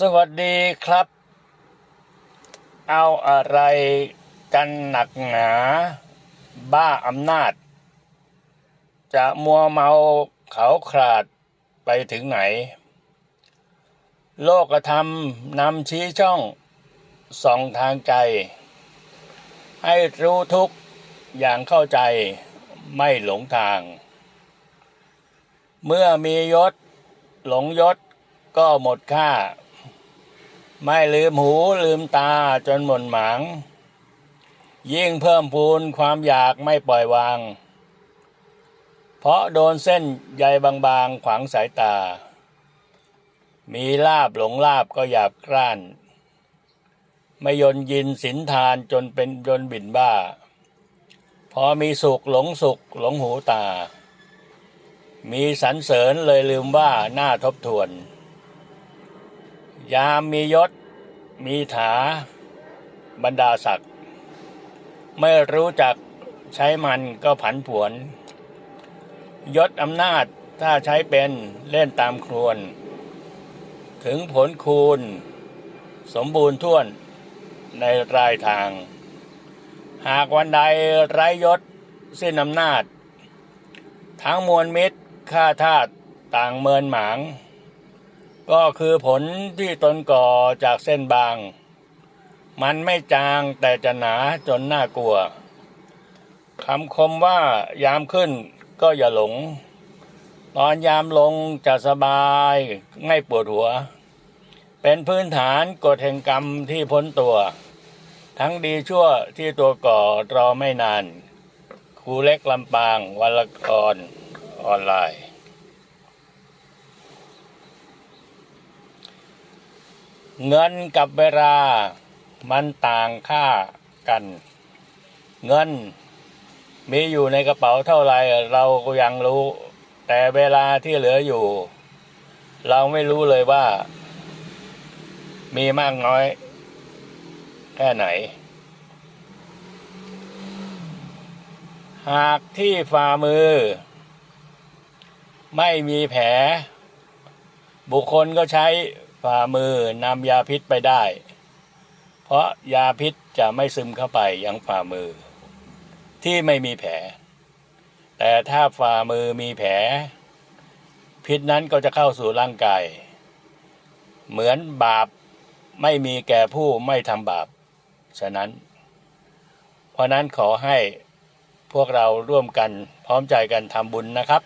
สวัสดีครับ เอาอะไรกันหนักหนา บ้าอำนาจ จะมัวเมาเขาขาดไปถึงไหน โลกธรรมนำชี้ช่องส่องทางใจ ให้รู้ทุกอย่างเข้าใจไม่หลงทาง เมื่อมียศหลงยศก็หมดค่า ไม่ลืมหูลืมตาจนหม่นหมาง ยิ่งเพิ่มพูนความอยากไม่ปล่อยวาง เพราะโดนเส้นใยบางๆขวางสายตา มีลาบหลงลาบก็หยาบกร้าน ไม่ยนยินสินทานจนเป็นจนบินบ้า พอมีสุขหลงสุขหลงหูตา มีสรรเสริญเลยลืมว่าหน้าทบทวน ยามมียศ มีถา บรรดาศักดิ์ไม่รู้จักใช้มันก็ผันผวน ยศอำนาจถ้าใช้เป็นเล่นตามครวน ถึงผลคูณ สมบูรณ์ท่วนในรายทาง หากวันใดไร้ยศสิ้นอำนาจ ทั้งมวลมิตรข้าทาสต่างเมินหมาง ก็คือผลที่ตนก่อจากเส้นบาง มันไม่จางแต่จะหนาจนน่ากลัวคำคมว่ายามขึ้นก็อย่าหลง ตอนยามลงจะสบายไม่ปวดหัว เป็นพื้นฐานกฎแห่งกรรมที่พ้นตัว ทั้งดีชั่วที่ตัวก่อรอไม่นานครูเล็กลำปางวันละกรออนไลน์ เงินกับเวลามันต่างค่ากัน เงิน มีอยู่ในกระเป๋าเท่าไรเราก็ยังรู้ แต่เวลาที่เหลืออยู่ เราไม่รู้เลยว่า มีมากน้อย แค่ไหน หากที่ฝ่ามือ ไม่มีแผล บุคคลก็ใช้ ฝ่ามือนำยาพิษไปได้ เพราะยาพิษจะไม่ซึมเข้าไปยังฝ่ามือ ที่ไม่มีแผล แต่ถ้าฝ่ามือมีแผล พิษนั้นก็จะเข้าสู่ร่างกาย เหมือนบาปไม่มีแก่ผู้ไม่ทำบาป ฉะนั้น เพราะนั้นขอให้พวกเราร่วมกันพร้อมใจกันทำบุญนะครับ